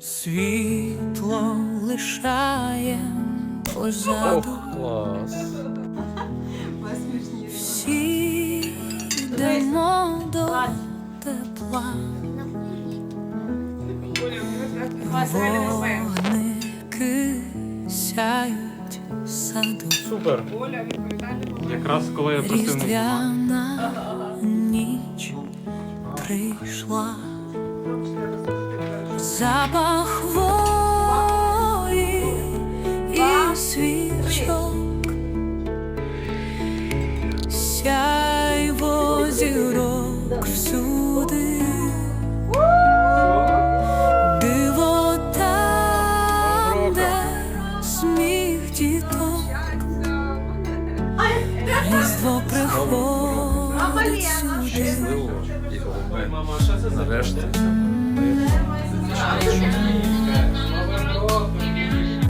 Світло лишає позаду клас. всі йдемо до тепла. Вогники сяють саду. Супер. Якраз коли я просив Різдвяна ніч прийшла. Запах хвої і свічок. Сяйво зірок всюди. Диво там, де сміх діток. Різдво приходить сюди. і що це за решта?